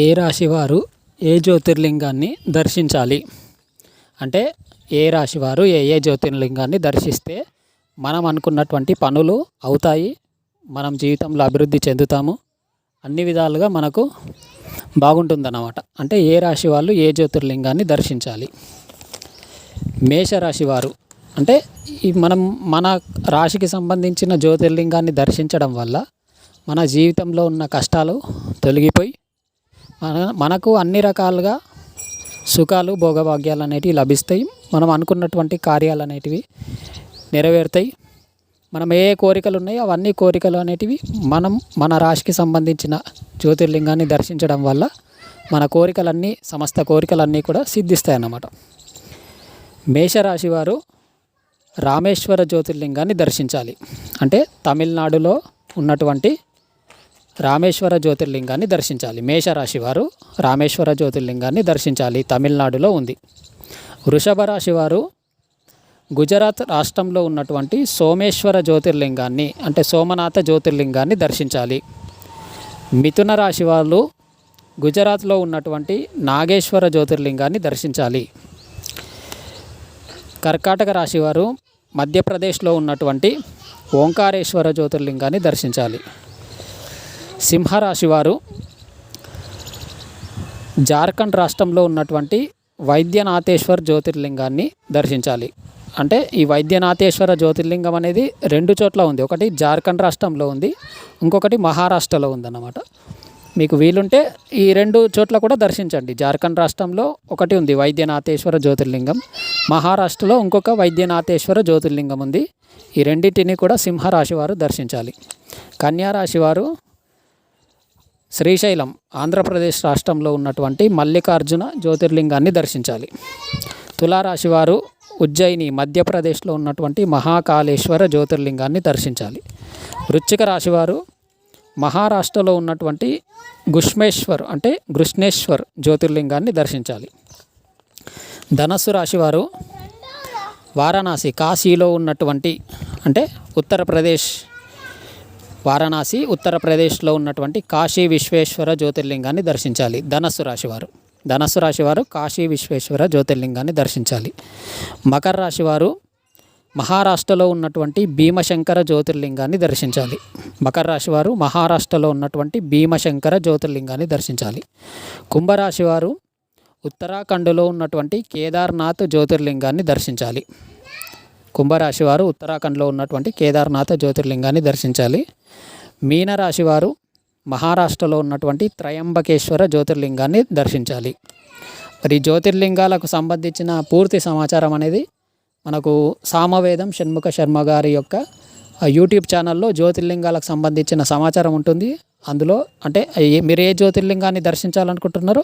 ఏ రాశి వారు ఏ జ్యోతిర్లింగాన్ని దర్శించాలి? అంటే ఏ రాశి వారు ఏ ఏ జ్యోతిర్లింగాన్ని దర్శిస్తే మనం అనుకున్నటువంటి పనులు అవుతాయి మనం జీవితంలో అభివృద్ధి చెందుతాము అన్ని విధాలుగా మనకు బాగుంటుందన్నమాట. అంటే ఏ రాశి వాళ్ళు ఏ జ్యోతిర్లింగాన్ని దర్శించాలి? మేషరాశి వారు అంటే ఈ మనం మన రాశికి సంబంధించిన జ్యోతిర్లింగాన్ని దర్శించడం వల్ల మన జీవితంలో ఉన్న కష్టాలు తొలగిపోయి మనకు అన్ని రకాలుగా సుఖాలు భోగభాగ్యాలు అనేటివి లభిస్తాయి. మనం అనుకున్నటువంటి కార్యాలు అనేటివి నెరవేరుతాయి. మనం ఏ ఏ కోరికలు ఉన్నాయో అవన్నీ కోరికలు అనేటివి మనం మన రాశికి సంబంధించిన జ్యోతిర్లింగాన్ని దర్శించడం వల్ల మన కోరికలన్నీ సమస్త కోరికలన్నీ కూడా సిద్ధిస్తాయి అన్నమాట మేషరాశి వారు రామేశ్వర జ్యోతిర్లింగాన్ని దర్శించాలి. అంటే తమిళనాడులో ఉన్నటువంటి రామేశ్వర జ్యోతిర్లింగాన్ని దర్శించాలి. మేషరాశి వారు రామేశ్వర జ్యోతిర్లింగాన్ని దర్శించాలి. తమిళనాడులో ఉంది. వృషభ రాశి వారు గుజరాత్ రాష్ట్రంలో ఉన్నటువంటి సోమేశ్వర జ్యోతిర్లింగాన్ని అంటే సోమనాథ జ్యోతిర్లింగాన్ని దర్శించాలి. మిథున రాశి వాళ్ళు గుజరాత్లో ఉన్నటువంటి నాగేశ్వర జ్యోతిర్లింగాన్ని దర్శించాలి. కర్కాటక రాశి వారు మధ్యప్రదేశ్లో ఉన్నటువంటి ఓంకారేశ్వర జ్యోతిర్లింగాన్ని దర్శించాలి. సింహరాశి వారు జార్ఖండ్ రాష్ట్రంలో ఉన్నటువంటి వైద్యనాథేశ్వర్ జ్యోతిర్లింగాన్ని దర్శించాలి. అంటే ఈ వైద్యనాథేశ్వర జ్యోతిర్లింగం అనేది రెండు చోట్ల ఉంది. ఒకటి జార్ఖండ్ రాష్ట్రంలో ఉంది. ఇంకొకటి మహారాష్ట్రలో ఉందన్నమాట. మీకు వీలుంటే ఈ రెండు చోట్ల కూడా దర్శించండి. జార్ఖండ్ రాష్ట్రంలో ఒకటి ఉంది వైద్యనాథేశ్వర జ్యోతిర్లింగం. మహారాష్ట్రలో ఇంకొక వైద్యనాథేశ్వర జ్యోతిర్లింగం ఉంది. ఈ రెండింటిని కూడా సింహరాశి వారు దర్శించాలి. కన్యారాశి వారు శ్రీశైలం ఆంధ్రప్రదేశ్ రాష్ట్రంలో ఉన్నటువంటి మల్లికార్జున జ్యోతిర్లింగాన్ని దర్శించాలి. తులారాశి వారు ఉజ్జయిని మధ్యప్రదేశ్లో ఉన్నటువంటి మహాకాళేశ్వర జ్యోతిర్లింగాన్ని దర్శించాలి. వృశ్చిక రాశివారు మహారాష్ట్రలో ఉన్నటువంటి గుష్మేశ్వర్ అంటే గృష్ణేశ్వర్ జ్యోతిర్లింగాన్ని దర్శించాలి. ధనస్సు రాశివారు వారణాసి కాశీలో ఉన్నటువంటి అంటే ఉత్తరప్రదేశ్ వారణాసి ఉత్తరప్రదేశ్లో ఉన్నటువంటి కాశీ విశ్వేశ్వర జ్యోతిర్లింగాన్ని దర్శించాలి. ధనస్సు రాశివారు. ధనస్సు రాశివారు కాశీ విశ్వేశ్వర జ్యోతిర్లింగాన్ని దర్శించాలి. మకర రాశివారు మహారాష్ట్రలో ఉన్నటువంటి భీమశంకర జ్యోతిర్లింగాన్ని దర్శించాలి. మకర రాశివారు మహారాష్ట్రలో ఉన్నటువంటి భీమశంకర జ్యోతిర్లింగాన్ని దర్శించాలి. కుంభరాశి వారు ఉత్తరాఖండ్లో ఉన్నటువంటి కేదార్నాథ్ జ్యోతిర్లింగాన్ని దర్శించాలి. కుంభరాశి వారు ఉత్తరాఖండ్లో ఉన్నటువంటి కేదార్నాథ జ్యోతిర్లింగాన్ని దర్శించాలి. మీనరాశి వారు మహారాష్ట్రలో ఉన్నటువంటి త్రయంబకేశ్వర జ్యోతిర్లింగాన్ని దర్శించాలి. మరి జ్యోతిర్లింగాలకు సంబంధించిన పూర్తి సమాచారం అనేది మనకు సామవేదం షణ్ముఖ శర్మ గారి యొక్క యూట్యూబ్ ఛానల్లో జ్యోతిర్లింగాలకు సంబంధించిన సమాచారం ఉంటుంది. అందులో అంటే మీరు ఏ జ్యోతిర్లింగాన్ని దర్శించాలనుకుంటున్నారో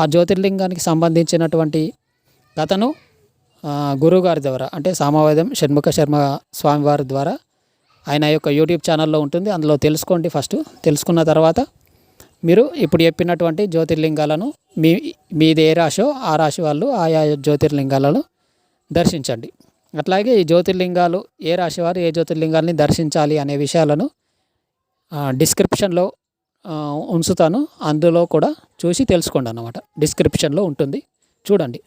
ఆ జ్యోతిర్లింగానికి సంబంధించినటువంటి కథను గురువుగారి ద్వారా అంటే సామవేదం షణ్ముఖ శర్మ స్వామివారి ద్వారా ఆయన యొక్క యూట్యూబ్ ఛానల్లో ఉంటుంది. అందులో తెలుసుకోండి ఫస్ట్. తెలుసుకున్న తర్వాత మీరు ఇప్పుడు చెప్పినటువంటి జ్యోతిర్లింగాలను మీ మీది ఏ రాశో ఆ రాశి వాళ్ళు ఆయా జ్యోతిర్లింగాలను దర్శించండి. అట్లాగే ఈ జ్యోతిర్లింగాలు ఏ రాశి వారు ఏ జ్యోతిర్లింగాల్ని దర్శించాలి అనే విషయాలను డిస్క్రిప్షన్లో ఉంచుతాను. అందులో కూడా చూసి తెలుసుకోండి అన్నమాట. డిస్క్రిప్షన్లో ఉంటుంది. చూడండి.